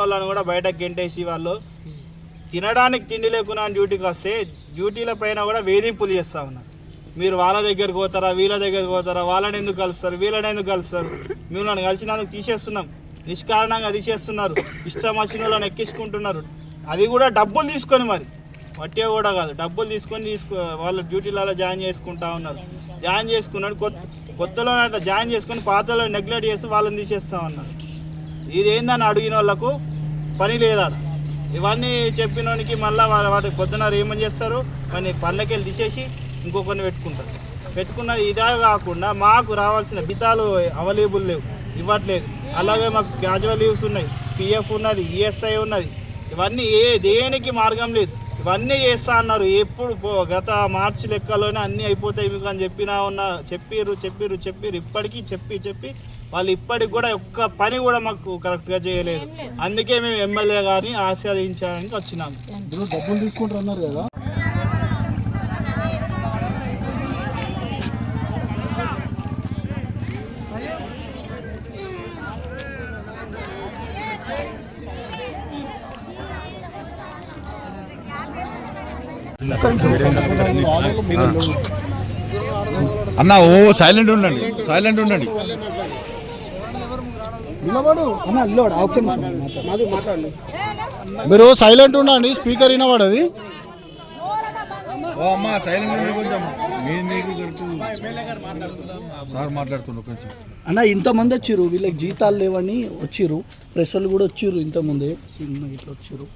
వాళ్ళని కూడా బయటకు గెంటేసి వాళ్ళు తినడానికి తిండి లేకుండా డ్యూటీకి వస్తే డ్యూటీల పైన కూడా వేధింపులు చేస్తూ ఉన్నారు. మీరు వాళ్ళ దగ్గరకు పోతారా వీళ్ళ దగ్గరికి పోతారా వాళ్ళని ఎందుకు కలుస్తారు వీళ్ళని ఎందుకు కలుస్తారు? మిమ్మల్ని కలిసినందుకు తీసేస్తున్నాం. నిష్కారణంగా తీసేస్తున్నారు. ఇష్టం వచ్చిన వాళ్ళని ఎక్కించుకుంటున్నారు. అది కూడా డబ్బులు తీసుకొని మరి. వట్టే కూడా కాదు డబ్బులు తీసుకొని తీసుకు వాళ్ళ డ్యూటీలలో జాయిన్ చేసుకుంటా ఉన్నారు. జాయిన్ చేసుకున్నాడు కొత్త కొత్తలో అట్లా జాయిన్ చేసుకొని పాతలో నెగ్లెక్ట్ చేసి వాళ్ళని తీసేస్తా ఉన్నారు. ఇది ఏందని అడిగిన వాళ్ళకు పని లేదా? ఇవన్నీ చెప్పినోనికి మళ్ళీ వాళ్ళ వాటి పొద్దున ఏమని చేస్తారు? కొన్ని పళ్ళకెళ్ళి తీసేసి ఇంకొకరిని పెట్టుకుంటారు. పెట్టుకున్నది ఇదే కాకుండా మాకు రావాల్సిన బితాలు అవైలబుల్ లేవు ఇవ్వట్లేదు. అలాగే మాకు క్యాజువల్ లీవ్స్ ఉన్నాయి పిఎఫ్ ఉన్నది ఈఎస్ఐ ఉన్నది. ఇవన్నీ ఏ దేనికి మార్గం లేదు. ఇవన్నీ చేస్తా అన్నారు. ఎప్పుడు పో- గత మార్చి లెక్కలోనే అన్నీ అయిపోతాయి మీకు అని చెప్పినా ఉన్న చెప్పిర్రు చెప్పిర్రు చెప్పిర్రు. ఇప్పటికీ చెప్పి చెప్పి వాళ్ళు ఇప్పటికి కూడా ఒక్క పని కూడా మాకు కరెక్ట్గా చేయలేదు. అందుకే మేము ఎమ్మెల్యే గారిని ఆశ్రయించడానికి వచ్చినాము ఇప్పుడు డబ్బులు తీసుకుంటారు అన్నారు కదా? అన్న ఓ సైలెంట్ ఉండండి. సైలెంట్ ఉండండి నిలబడు అన్న నిలబడు ఆ ఒక్క నిమిషం మాట్లాడు. మాట్లాడండి మీరు సైలెంట్ ఉండండి స్పీకర్ వినబడది. ఓ అమ్మ సైలెంట్ ఉండండి కొంచెం. మీ నీకు దొరుకు సార్ మాట్లాడుతుండ్రు కొంచెం. అన్న ఇంతమంది వచ్చిర్రు వీళ్ళకి జీతాలు లేవని వచ్చిర్రు. ప్రెస్ వాళ్ళు కూడా వచ్చిర్రు ఇంతమంది. సినిమా ఇట్లా వచ్చిర్రు.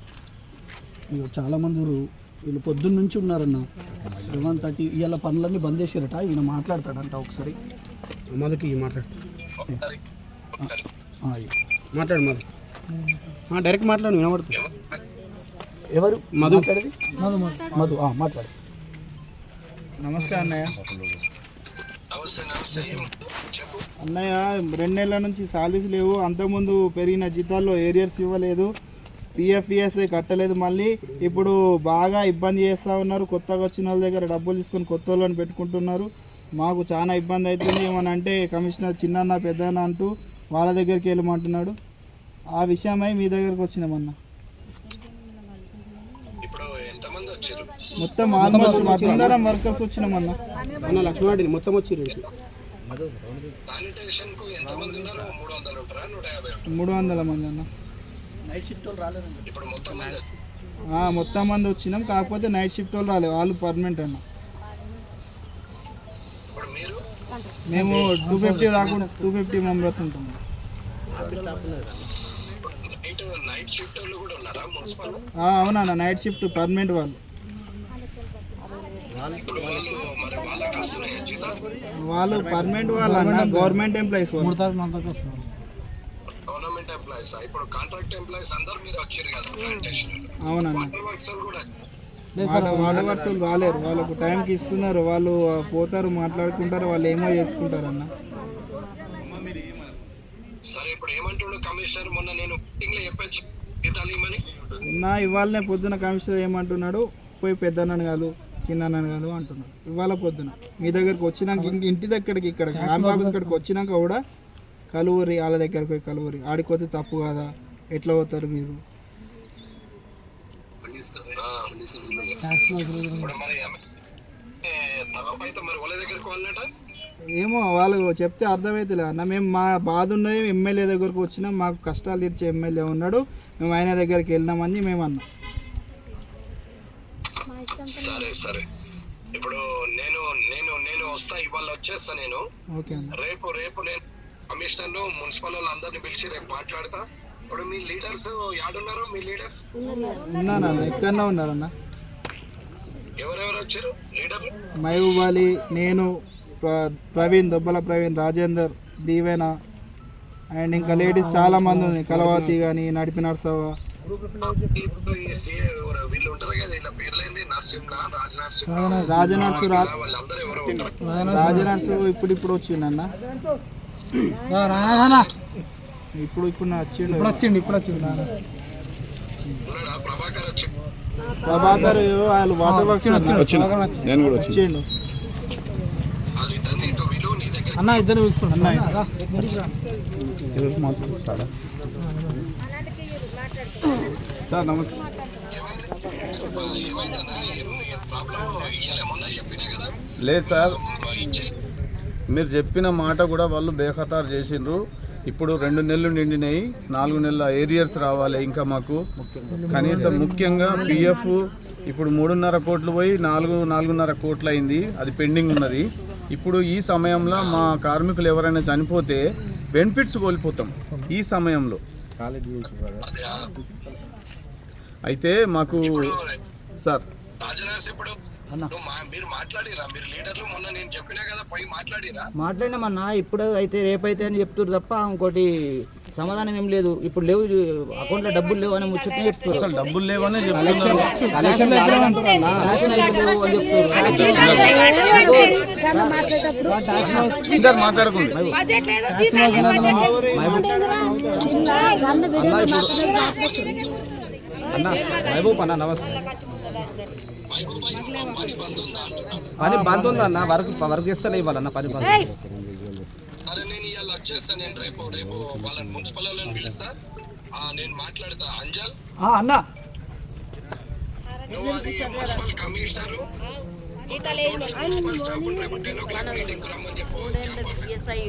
ఇగో చాలా మంది ఉర్రు. వీళ్ళు పొద్దున్న నుంచి ఉన్నారన్న. సెవెన్ థర్టీ ఇవాళ పనులన్నీ బంద్ చేసిరట. ఈయన మాట్లాడతాడంట ఒకసారి. మధుకి మాట్లాడు. ఆ, ఇగో. మాట్లాడు. మధు డైరెక్ట్ మాట్లాడు వినబడుతుంది. ఎవరు? మధు. మధు మధు. ఆ, మాట్లాడు. నమస్తే అన్నయ్య. అన్నయ్య రెండు నెలల నుంచి సాలీస్ లేవు. అంతకుముందు పెరిగిన జీతాల్లో ఏరియర్స్ ఇవ్వలేదు. పిఎఫ్ఈఎస్ఐ కట్టలేదు మళ్ళీ. ఇప్పుడు బాగా ఇబ్బంది చేస్తూ ఉన్నారు. కొత్తగా వచ్చిన వాళ్ళ దగ్గర డబ్బులు తీసుకొని కొత్త వాళ్ళని పెట్టుకుంటున్నారు. మాకు చాలా ఇబ్బంది అవుతుంది ఏమని అంటే కమిషనర్ చిన్న పెద్దన్న అంటూ వాళ్ళ దగ్గరికి వెళ్ళమంటున్నాడు. ఆ విషయమై మీ దగ్గరకు వచ్చినామన్న. మొత్తం ఆల్మోస్ట్ అందరం వర్కర్స్ వచ్చినామన్న. అన్న లక్ష్మణాడిని మొత్తం వచ్చి మూడు వందల మంది అన్న. ఆ, మొత్తం మంది వచ్చినాం. కాకపోతే నైట్ షిఫ్ట్ వాళ్ళు రాలేదు వాళ్ళు పర్మనెంట్ అన్న. మేము టూ ఫిఫ్టీ రాకుండా టూ ఫిఫ్టీ మెంబర్స్ ఉంటాం. ఆ, అవునన్న నైట్ షిఫ్ట్ పర్మనెంట్ వాళ్ళు. వాళ్ళు పర్మనెంట్ వాళ్ళు అన్న గవర్నమెంట్ ఎంప్లాయీస్ వాళ్ళు గవర్నమెంట్ ఎంప్లాయీస్ ఇప్పుడు కాంట్రాక్ట్ ఎంప్లాయీస్ అందరు మీరు వచ్చారు కదా శానిటేషన్ అవునన్న. వాళ్ళు రాలేరు. వాళ్ళకు టైంకి ఇస్తున్నారు. వాళ్ళు పోతారు మాట్లాడుకుంటారు. వాళ్ళు ఏమో చేసుకుంటారు అన్న. సరే ఇప్పుడు ఏమంటుండు కమిషనర్? మొన్న నేను మీటింగ్లో చెప్పచ్చు. జీతాలు ఇమ్మని నా ఇవాళనే పొద్దున కమిషనర్ ఏమంటున్నాడు? పోయి పెద్దన్నను కాదు చిన్నన్నను కాదు అంటున్నాడు. ఇవాళ పొద్దున. మీ దగ్గరకు వచ్చినాక ఇంటి- ఇంటి దగ్గరికి ఇక్కడ క్యాంప్ ఆఫీస్ ఇక్కడికి వచ్చినాక కూడా కలువరి వాళ్ళ దగ్గరకు పోయి కలువరి. ఆడికి పోతే తప్పు కాదా? ఎట్లా పోతారు మీరు? ఆ. ఇప్పుడు మరి ఏ, తప్ప అయితే మరి వాళ్ళ దగ్గరికి వాళ్ళట? ఏమో వాళ్ళు చెప్తే అర్థమైతలే అన్న. మేము మా బాధ ఉన్నది ఎమ్మెల్యే దగ్గరకు వచ్చినాం మాకు కష్టాలు తీర్చే ఎమ్మెల్యే ఉన్నాడు మేము ఆయన దగ్గరికి వెళ్ళినామని మేము అన్నాం సరే సరే. ఇప్పుడు నేను నేను నేను వస్తా ఇవాళ వచ్చేస్తా నేను. ఓకే అన్న. రేపు రేపు నేను కమిషనర్ మున్సిపల్ వాళ్ళందరినీ పిలిచి రేపు మాట్లాడతా. ఇప్పుడు మీ లీడర్స్ యాడున్నారు మీ లీడర్స్? ఉన్నానన్న ఎక్కడన్నా ఉన్నారన్న? ఎవరెవరు వచ్చారు? లీడర్లు మహబూబ్ అలీ నేను ప్ర- ప్రవీణ్ దొబ్బల ప్రవీణ్ రాజేందర్ దీవెన అండ్ ఇంకా లేడీస్ చాలా మంది ఉంది కలవాతి కానీ నడిపి ఇప్పుడు నరసింహ రాజనర్సు ఇప్పుడు ఇప్పుడు వచ్చిండన్న ఇప్పుడు ఇప్పుడు నా వచ్చిండు. వచ్చిండు ఇప్పుడు వచ్చిండు. ఉన్నాడా ప్రభాకర్ వచ్చి ప్రభాకర్ వాళ్ళు వాటర్ వర్క్స్ నేను కూడా వచ్చి వచ్చిండు. అన్న ఇద్దరు పిలుస్తున్నాడు. సార్ నమస్తే. లేదు సార్. మీరు చెప్పిన మాట కూడా వాళ్ళు బేఖతారు చేసిండ్రు. ఇప్పుడు రెండు నెలలు నిండినాయి నాలుగు నెలల ఏరియర్స్ రావాలి ఇంకా మాకు. కనీసం ముఖ్యంగా పిఎఫ్ ఇప్పుడు మూడున్నర కోట్లు పోయి నాలుగు నాలుగున్నర కోట్లు అయింది అది పెండింగ్ ఉన్నది. ఇప్పుడు ఈ సమయంలో మా కార్మికులు ఎవరైనా చనిపోతే బెనిఫిట్స్ కోల్పోతాం ఈ సమయంలో. అయితే మాకు సార్. మీరు మాట్లాడిరా మీరు లీడర్లు మొన్న నేను చెప్పినా కదా పోయి మాట్లాడిరా. మాట్లాడినామన్నా ఇప్పుడు అయితే రేపైతే అని చెప్తున్నారు తప్ప ఇంకోటి సమాధానం ఏం లేదు. ఇప్పుడు లేవు అకౌంట్లో డబ్బులు లేవు అని ముచ్చట్నే చెప్తున్నారు అసలు డబ్బులు లేవు అని చెప్తున్నారు. ఇద్దరు మాట్లాడుకుంది బడ్జెట్ లేదు జీతాలు లేవు, బడ్జెట్ లేదు. మహబూబ్ అన్న నమస్తే. పని బంద్ ఉందన్న వర్క్ వర్క్ చేస్తలే ఇవ్వాలన్న పని బంద్ అరే నేను ఇవాళ నేను రేపు రేపు వాళ్ళని మున్సిపల్ వాళ్ళని పిలుస్తా ఆ, నేను మాట్లాడతా అంజల్ అన్నా మున్సిపల్ కమిషనర్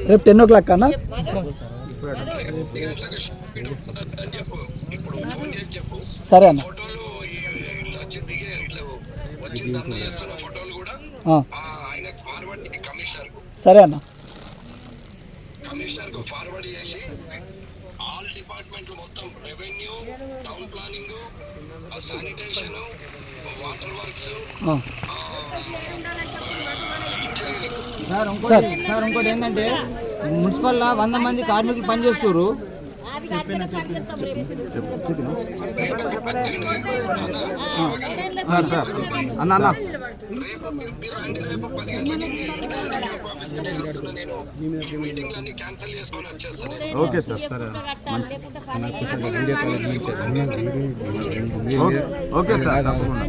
రేపు టెన్ ఓ క్లాక్ అన్నా సరే అన్న సరే అన్న కమిషనర్కు ఫార్వర్డ్ చేసి ఆల్ డిపార్ట్మెంట్ మొత్తం revenue town planning sanitation water works ఆ, సార్ ఇంకోటి సార్ ఇంకోటి ఏంటంటే మున్సిపల్లో వంద మంది కార్మికులు పనిచేస్తారు సార్ సార్. అన్న అన్న. రేపు మీరు మీరు రండి రేపు పది గంటలకి డిపార్ట్మెంట్ ఆఫీస్కి నేను వస్తున్నా నేను ఈ మీటింగ్లన్నీ క్యాన్సిల్ చేసుకొని వచ్చేస్తాను. ఓకే సార్ సరే ఓకే ఓకే సార్. తప్పకుండా.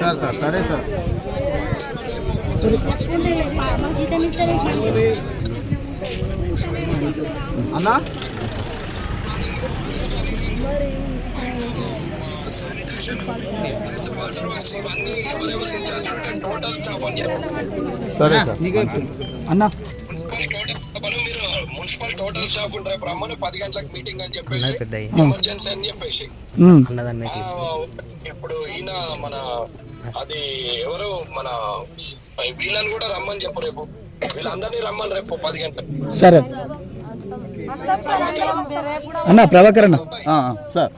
Sir sir. సరే సార్. అన్న? సరే అన్న మున్సిపల్ టోటల్ స్టాఫ్ మీరు మున్సిపల్ టోటల్ స్టాఫ్ ఉంటారు ఇప్పుడు రమ్మని పది గంటలకు మీటింగ్ అని చెప్పేసి ఎమర్జెన్సీ అని చెప్పేసి ఇప్పుడు ఈయన మన అది ఎవరు? మన వీళ్ళని కూడా రమ్మని చెప్పు రేపు. వీళ్ళందరినీ రమ్మని రేపు పది గంటలకు. సరే. అన్న ప్రభాకర్ అన్న. సార్.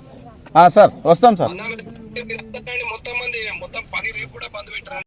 ఆ, సార్ వస్తాం సార్. మొత్తం మంది మొత్తం పని రేపు కూడా బంద్ పెట్టారు?